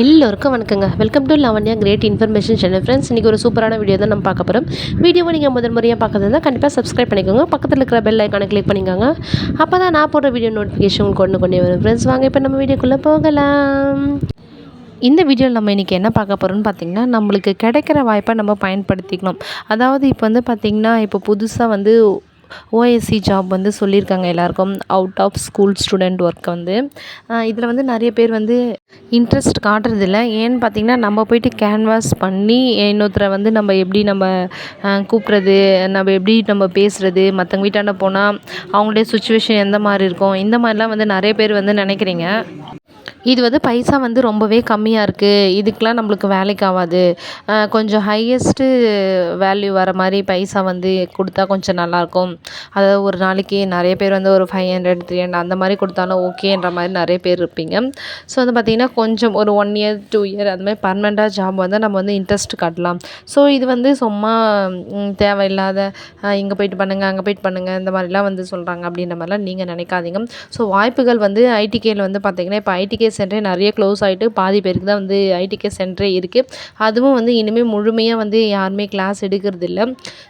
எல்லோருக்கும் வணக்கங்க. Welcome to Lavanya great information channel friends இன்றைக்கி ஒரு சூப்பரான வீடியோ தான் நம்ம பார்க்க போகிறோம் வீடியோவை நீங்கள் முதல் முறையாக பார்க்குறதுனா கண்டிப்பாக சப்ஸ்கிரைப் பண்ணிக்கோங்க. பக்கத்தில் இருக்கிற பெல் ஐக்கானை கிளிக் பண்ணிக்கோங்க. அப்போ தான் நான் போடுற வீடியோ நோட்டிஃபிகேஷன் உங்களுக்கு கொண்டு கொண்டே வரும். ஃப்ரெண்ட்ஸ் வாங்க இப்போ நம்ம வீடியோக்குள்ளே போகலாம். இந்த வீடியோவில் நம்ம இன்றைக்கி என்ன பார்க்க போகிறோம்னு பார்த்திங்கன்னா நம்மளுக்கு கிடைக்கிற வாய்ப்பை நம்ம பயன்படுத்திக்கணும். அதாவது இப்போ வந்து பார்த்திங்கன்னா இப்போ புதுசாக வந்து ஓஎஸ்சி ஜாப் வந்து சொல்லியிருக்காங்க எல்லாருக்கும். Out of school student work வந்து. இதில் வந்து நிறைய பேர் வந்து இன்ட்ரெஸ்ட் காட்டுறதில்ல. ஏன்னு பார்த்திங்கன்னா நம்ம போயிட்டு கேன்வாஸ் பண்ணி இன்னொருத்தரை வந்து நம்ம எப்படி நம்ம கூப்பிட்றது நம்ம எப்படி நம்ம பேசுகிறது மற்றவங்க வீட்டாண்ட போனால் அவங்களுடைய சுச்சுவேஷன் எந்த மாதிரி இருக்கும் இந்த மாதிரிலாம் வந்து நிறைய பேர் வந்து நினைக்கிறீங்க. இது வந்து பைசா வந்து ரொம்பவே கம்மியாக இருக்குது இதுக்கெலாம் நம்மளுக்கு வேலைக்கு ஆகாது. கொஞ்சம் ஹையஸ்ட்டு வேல்யூ வர மாதிரி பைசா வந்து கொடுத்தா கொஞ்சம் நல்லாயிருக்கும் அதாவது ஒரு நாளைக்கு நிறைய பேர் வந்து ஒரு ஃபைவ் ஹண்ட்ரட் த்ரீ ஹண்ட்ரட் அந்த மாதிரி கொடுத்தாலும் ஓகேன்ற மாதிரி நிறைய பேர் இருப்பீங்க. ஸோ வந்து பார்த்திங்கன்னா கொஞ்சம் ஒரு ஒன் இயர் டூ இயர் அந்த மாதிரி பர்மனெண்ட்டாக ஜாப் வந்து நம்ம வந்து இன்ட்ரெஸ்ட் காட்டலாம். ஸோ இது வந்து சும்மா தேவையில்லாத இங்கே போயிட்டு பண்ணுங்கள் அங்கே போயிட்டு பண்ணுங்கள் இந்த மாதிரிலாம் வந்து சொல்கிறாங்க அப்படின்ற மாதிரிலாம் நீங்கள் நினைக்காதீங்க. ஸோ வாய்ப்புகள் வந்து ஐடிகேயில் வந்து பார்த்திங்கன்னா இப்போ ஐடிகே சென்டரே நிறைய க்ளோஸ் ஆகிட்டு பாதி பேருக்கு தான் வந்து ஐடிகே சென்டரே இருக்குது அதுவும் வந்து இனிமேல் முழுமையாக வந்து யாருமே கிளாஸ் எடுக்கிறது இல்லை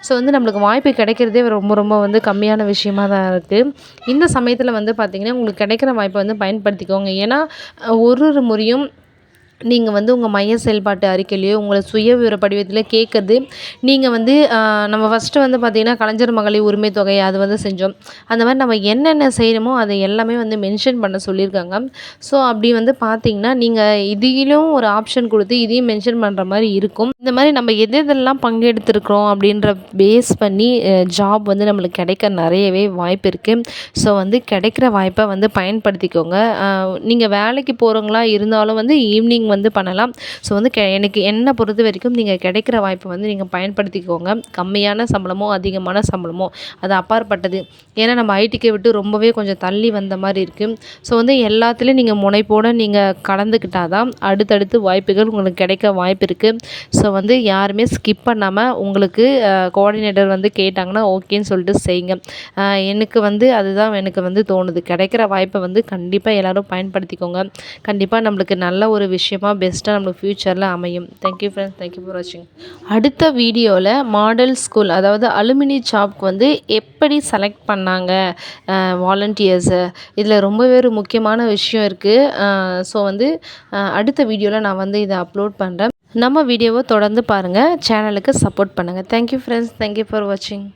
ஸோ வந்து நம்மளுக்கு வாய்ப்பு கிடைக்கிறதே ரொம்ப ரொம்ப வந்து கம்மியான விஷயமா தான் இருக்குது இந்த சமயத்தில் வந்து பார்த்திங்கன்னா உங்களுக்கு கிடைக்கிற வாய்ப்பை வந்து பயன்படுத்திக்கோங்க. ஏன்னா ஒரு ஒரு முறையும் நீங்கள் வந்து உங்கள் மைய செயல்பாட்டு அறிக்கையிலையோ உங்களை சுய விவர படிவத்தில் கேட்குறது நீங்கள் வந்து நம்ம ஃபஸ்ட்டு வந்து பார்த்திங்கன்னா கலைஞர் மகளிர் உரிமை தொகை அது வந்து செஞ்சோம். அந்த மாதிரி நம்ம என்னென்ன செய்கிறோமோ அதை எல்லாமே வந்து மென்ஷன் பண்ண சொல்லியிருக்காங்க. ஸோ அப்படி வந்து பார்த்தீங்கன்னா நீங்கள் இதிலும் ஒரு ஆப்ஷன் கொடுத்து இதையும் மென்ஷன் பண்ணுற மாதிரி இருக்கும். இந்த மாதிரி நம்ம எது எதெல்லாம் பங்கெடுத்துருக்குறோம் அப்படின்ற பேஸ் பண்ணி ஜாப் வந்து நம்மளுக்கு கிடைக்க நிறையவே வாய்ப்பு இருக்குது ஸோ வந்து கிடைக்கிற வாய்ப்பை வந்து பயன்படுத்திக்கோங்க. நீங்கள் வேலைக்கு போகிறவங்களா இருந்தாலும் வந்து ஈவினிங் வந்து பண்ணலாம். ஸோ வந்து கெ எனக்கு என்னை பொறுத்த வரைக்கும் நீங்கள் கிடைக்கிற வாய்ப்பை வந்து நீங்கள் பயன்படுத்திக்கோங்க. கம்மியான சம்பளமோ அதிகமான சம்பளமோ அது அப்பாற்பட்டது. ஏன்னா நம்ம ஐடிக்கை விட்டு ரொம்பவே கொஞ்சம் தள்ளி வந்த மாதிரி இருக்குது ஸோ வந்து எல்லாத்துலேயும் நீங்கள் முனைப்போடு நீங்கள் கலந்துக்கிட்டால் தான் அடுத்தடுத்து வாய்ப்புகள் உங்களுக்கு கிடைக்க வாய்ப்பு இருக்குது ஸோ வந்து யாருமே ஸ்கிப் பண்ணாமல் உங்களுக்கு கோஆர்டினேட்டர் வந்து கேட்டாங்கன்னா ஓகேன்னு சொல்லிட்டு செய்யுங்க. எனக்கு வந்து அதுதான் எனக்கு வந்து தோணுது. கிடைக்கிற வாய்ப்பை வந்து கண்டிப்பாக எல்லோரும் பயன்படுத்திக்கோங்க. கண்டிப்பாக நம்மளுக்கு நல்ல ஒரு விஷயம் பெஸ்ட்டாக நம்மளுக்கு ஃப்யூச்சரில் அமையும். தேங்க்யூ ஃப்ரெண்ட்ஸ் தேங்க்யூ ஃபார் வாட்சிங் அடுத்த வீடியோவில் மாடல் ஸ்கூல் அதாவது அலுமினி ஜாப்க்கு வந்து எப்படி செலக்ட் பண்ணாங்க வாலண்டியர்ஸை இதில் ரொம்பவே ஒரு முக்கியமான விஷயம் இருக்குது ஸோ வந்து அடுத்த வீடியோவில் நான் வந்து இதை அப்லோட் பண்ணுறேன் நம்ம வீடியோவை தொடர்ந்து பாருங்கள் சேனலுக்கு சப்போர்ட் பண்ணுங்கள் தேங்க்யூ ஃப்ரெண்ட்ஸ் தேங்க்யூ ஃபார் வாட்சிங்